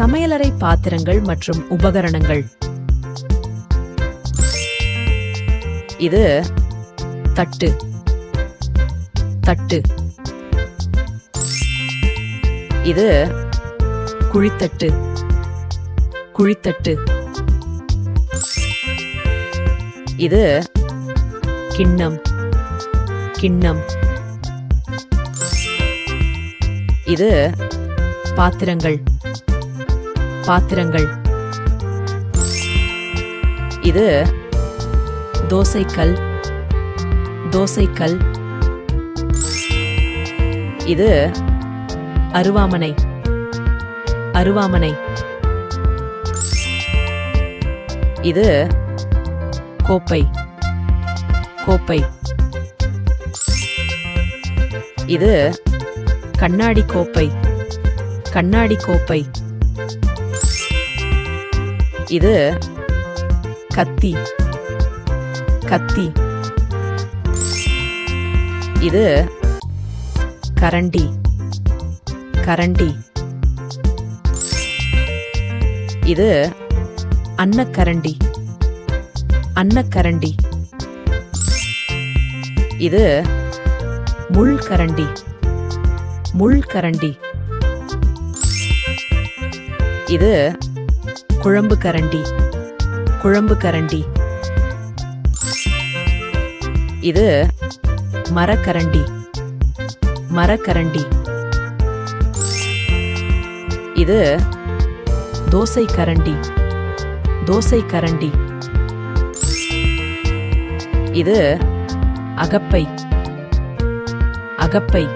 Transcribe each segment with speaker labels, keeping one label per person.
Speaker 1: சமையலறை பாத்திரங்கள் மற்றும் உபகரணங்கள். இது தட்டு. தட்டு. இது குழித்தட்டு. குழித்தட்டு. இது கிண்ணம். கிண்ணம். இது பாத்திரங்கள். பாத்திரங்கள். இது தோசைக்கல் தோசைக்கல். இது அருவாமனை அருவாமனை. இது கோப்பை கோப்பை. இது கண்ணாடி கோப்பை கண்ணாடி கோப்பை. இது கத்தி. கத்தி. இது கரண்டி. கரண்டி. இது அன்னக்கரண்டி. அன்னக்கரண்டி. இது முள் கரண்டி முள் கரண்டி இது குழம்பு கரண்டி. குழம்பு கரண்டி. இது மரக்கரண்டி. மரக்கரண்டி. இது தோசை கரண்டி தோசை கரண்டி இது அகப்பை. அகப்பை.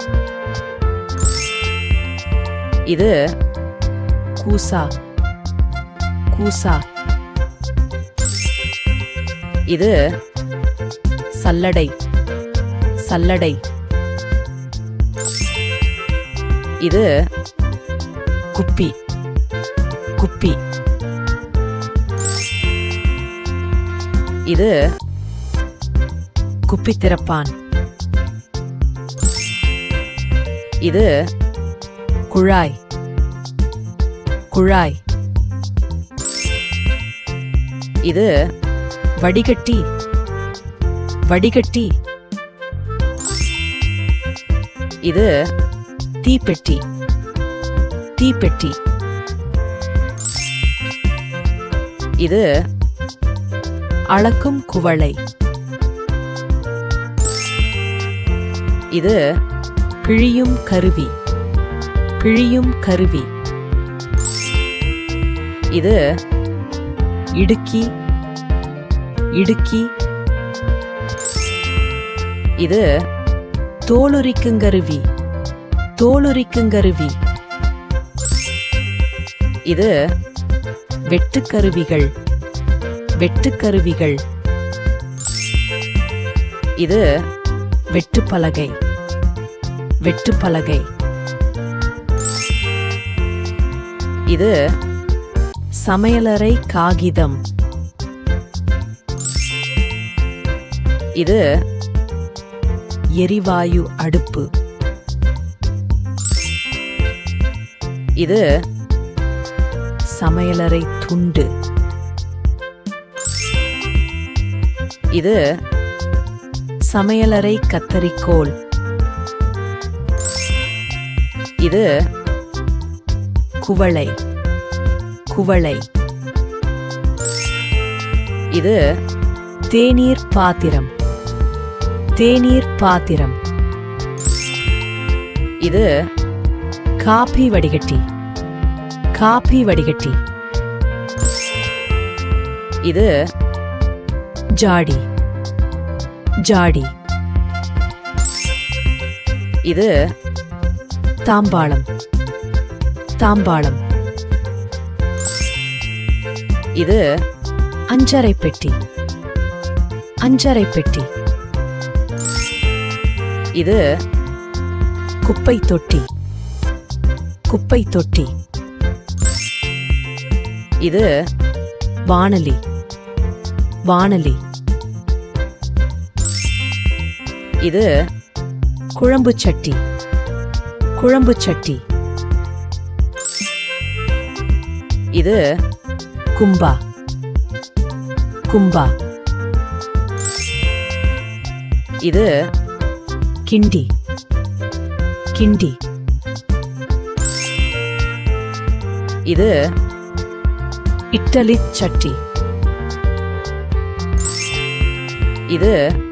Speaker 1: இது கூசா. கூசா. இது சல்லடை சல்லடை. இது குப்பி குப்பி. இது குப்பி திறப்பான். இது குழாய் குழாய். இது வடிகட்டி வடிகட்டி. இது தீப்பெட்டி தீப்பெட்டி. இது அளக்கும் குவளை. இது பிழியும் கருவி பிழியும் கருவி. இது இடுக்கி இடுக்கி. இது தோலுரிக்குங்கருவி தோலுரிக்குங்கருவி இது வெட்டுக்கருவிகள் வெட்டுக்கருவிகள் இது வெட்டுப்பலகை வெட்டுப்பலகை இது சமையலறை காகிதம். இது எரிவாயு அடுப்பு. இது சமையலறை துண்டு. இது சமையலறை கத்தரிக்கோல். இது குவளை. குவளை. இது தேநீர் பாத்திரம். தேநீர் பாத்திரம். இது காபி வடிகட்டி. காபி வடிகட்டி. இது ஜாடி. ஜாடி. இது தாம்பாளம். தாம்பாளம். இது அஞ்சரை பெட்டி அஞ்சரை பெட்டி இது குப்பை தொட்டி குப்பை தொட்டி இது வானலி. வானலி. இது குழம்பு சட்டி குழம்பு சட்டி இது கும்பா. கும்பா. இது கிண்டி. கிண்டி. இது இட்டலி சட்டி. இது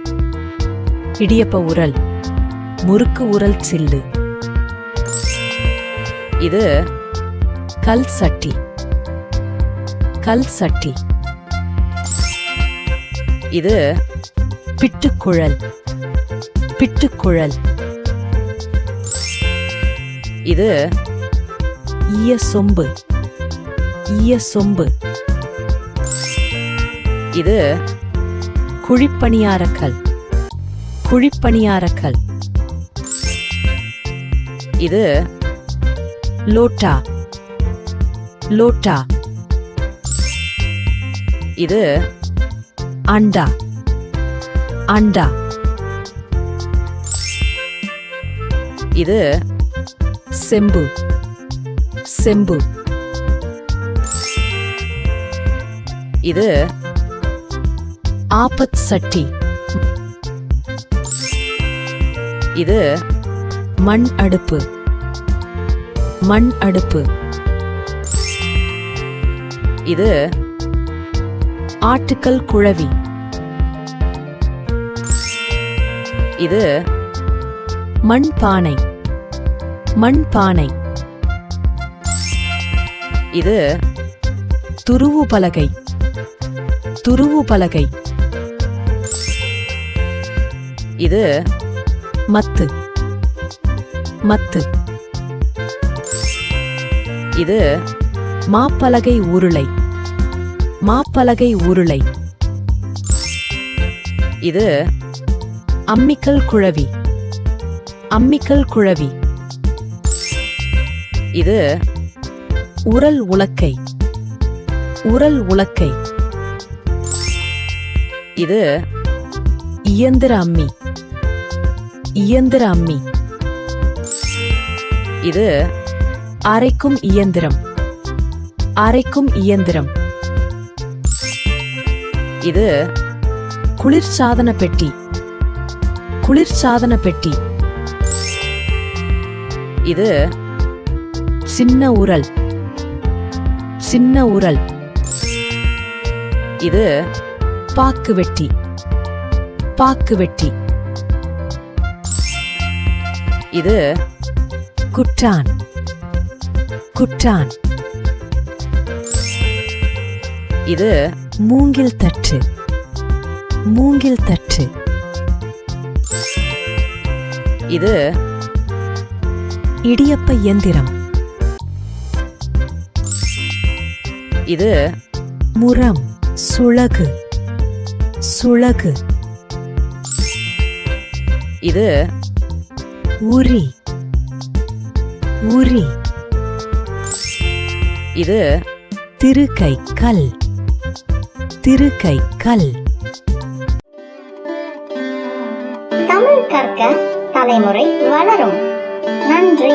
Speaker 1: இடியப்ப உரல் முறுக்கு உரல் சில்லு. இது கல் சட்டி. கல் சட்டி. இது பிட்டுக்குழல். பிட்டுக்குழல். இது ஈய சொம்பு. ஈய சொம்பு. இது குழிப்பணியாரக்கல் குழிப்பணியாரக்கல் இது லோட்டா. லோட்டா. இது அண்டா. அண்டா. இது செம்பு. செம்பு. இது ஆபத் சட்டி இது மண் அடுப்பு. மண் அடுப்பு. இது ஆட்டுக்கல் குழவி. இது மண் பானை மண் பானை இது துருவு பலகை. துருவு பலகை. இது மத்து. மத்து. இது மாப்பலகை உருளை. மாப்பலகை உருளை இது அம்மிக்கல் குழவி. அம்மிக்கல் குழவி. இது உரல் உலக்கை. உரல் உலக்கை. இது இயந்திர அம்மி. இயந்திர அம்மி. இது அரைக்கும் இயந்திரம். அரைக்கும் இயந்திரம். இது குளிர்சாதன பெட்டி. குளிர்சாதன பெட்டி. இது சின்ன உரல் சின்ன உரல் இது பாக்கு வெட்டி. பாக்கு வெட்டி. இது குட்டான் குட்டான் இது மூங்கில் தட்டு. மூங்கில் தட்டு. இது இடியப்ப இயந்திரம். இது முரம் சுளகு சுளகு இது உரி. உரி. இது திருக்கை கல். திருக்கை கல்.
Speaker 2: தமிழ் கற்க தலைமுறை வளரும். நன்றி.